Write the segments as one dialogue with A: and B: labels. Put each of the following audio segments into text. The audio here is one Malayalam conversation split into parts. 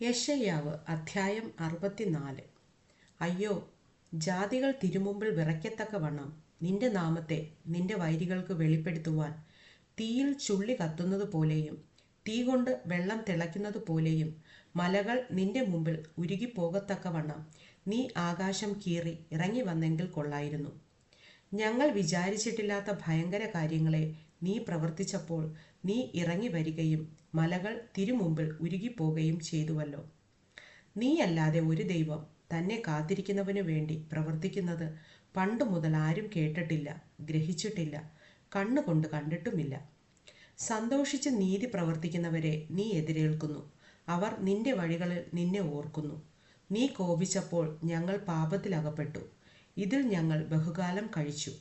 A: യെശയ്യാവ് അധ്യായം അറുപത്തിനാല്. അയ്യോ ജാതികൾ തിരുമുമ്പിൽ വിറയ്ക്കത്തക്കവണ്ണം നിന്റെ നാമത്തെ നിന്റെ വൈരികൾക്ക് വെളിപ്പെടുത്തുവാൻ തീയിൽ ചുള്ളി കത്തുന്നത് പോലെയും തീ കൊണ്ട് വെള്ളം തിളയ്ക്കുന്നത് പോലെയും മലകൾ നിന്റെ മുമ്പിൽ ഉരുകിപ്പോകത്തക്കവണ്ണം നീ ആകാശം കീറി ഇറങ്ങി വന്നെങ്കിൽ കൊള്ളായിരുന്നു. ഞങ്ങൾ വിചാരിച്ചിട്ടില്ലാത്ത ഭയങ്കര കാര്യങ്ങളെ നീ പ്രവർത്തിച്ചപ്പോൾ നീ ഇറങ്ങി വരികയും മലകൾ തിരുമുമ്പിൽ ഉരുകിപ്പോകുകയും ചെയ്തുവല്ലോ. നീയല്ലാതെ ഒരു ദൈവം തന്നെ കാത്തിരിക്കുന്നവനു വേണ്ടി പ്രവർത്തിക്കുന്നത് പണ്ടു മുതൽ ആരും കേട്ടിട്ടില്ല ഗ്രഹിച്ചിട്ടില്ല കണ്ണുകൊണ്ട് കണ്ടിട്ടുമില്ല. സന്തോഷിച്ച് നീതി പ്രവർത്തിക്കുന്നവരെ നീ എതിരേൽക്കുന്നു. അവർ നിന്റെ വഴികളിൽ നിന്നെ ഓർക്കുന്നു. നീ കോപിച്ചപ്പോൾ ഞങ്ങൾ പാപത്തിലകപ്പെട്ടു. ഇതിൽ ഞങ്ങൾ ബഹുകാലം കഴിച്ചു.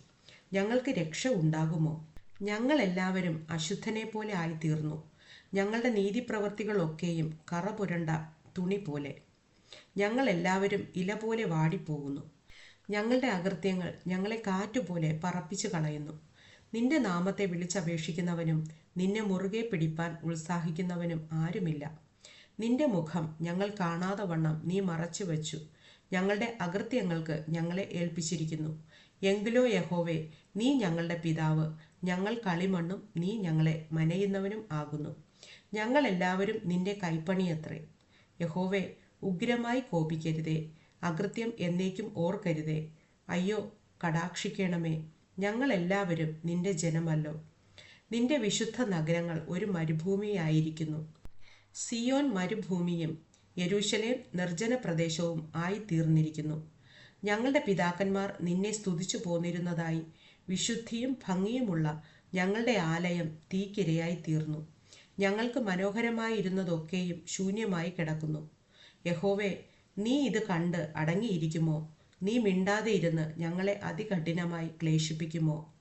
A: ഞങ്ങൾക്ക് രക്ഷ ഉണ്ടാകുമോ? ഞങ്ങൾ എല്ലാവരും അശുദ്ധനെ പോലെ ആയിത്തീർന്നു. ഞങ്ങളുടെ നീതിപ്രവർത്തികളൊക്കെയും കറ പുരണ്ട തുണി പോലെ. ഞങ്ങൾ എല്ലാവരും ഇല പോലെ വാടിപ്പോകുന്നു. ഞങ്ങളുടെ അകൃത്യങ്ങൾ ഞങ്ങളെ കാറ്റുപോലെ പറപ്പിച്ചു കളയുന്നു. നിന്റെ നാമത്തെ വിളിച്ചപേക്ഷിക്കുന്നവനും നിന്നെ മുറുകെ പിടിപ്പാൻ ഉത്സാഹിക്കുന്നവനും ആരുമില്ല. നിന്റെ മുഖം ഞങ്ങൾ കാണാതെ വണ്ണം നീ മറച്ചു വച്ചു. ഞങ്ങളുടെ അകൃത്യങ്ങൾക്ക് ഞങ്ങളെ ഏൽപ്പിച്ചിരിക്കുന്നു. എങ്കിലോ യഹോവേ നീ ഞങ്ങളുടെ പിതാവ്. ഞങ്ങൾ കളിമണ്ണും നീ ഞങ്ങളെ മനയുന്നവനും ആകുന്നു. ഞങ്ങൾ എല്ലാവരും നിന്റെ കൈപ്പണിയത്രേ. യഹോവേ ഉഗ്രമായി കോപിക്കരുതേ. അകൃത്യം എന്നേക്കും ഓർക്കരുതേ. അയ്യോ കടാക്ഷിക്കണമേ. ഞങ്ങൾ എല്ലാവരും നിന്റെ ജനമല്ലോ. നിന്റെ വിശുദ്ധ നഗരങ്ങൾ ഒരു മരുഭൂമിയായിരിക്കുന്നു. സിയോൻ മരുഭൂമിയും യെരൂശലേം നിർജന പ്രദേശവും ആയി തീർന്നിരിക്കുന്നു ഞങ്ങളുടെ പിതാക്കന്മാർ നിന്നെ സ്തുതിച്ചു പോന്നിരുന്നതായി വിശുദ്ധിയും ഭംഗിയുമുള്ള ഞങ്ങളുടെ ആലയം തീക്കിരയായി തീർന്നു ഞങ്ങൾക്ക് മനോഹരമായിരുന്നതൊക്കെയും ശൂന്യമായി കിടക്കുന്നു. യഹോവേ നീ ഇത് കണ്ട് അടങ്ങിയിരിക്കുമോ? നീ മിണ്ടാതെ ഇരുന്ന് ഞങ്ങളെ അതികഠിനമായി ക്ലേശിപ്പിക്കുമോ?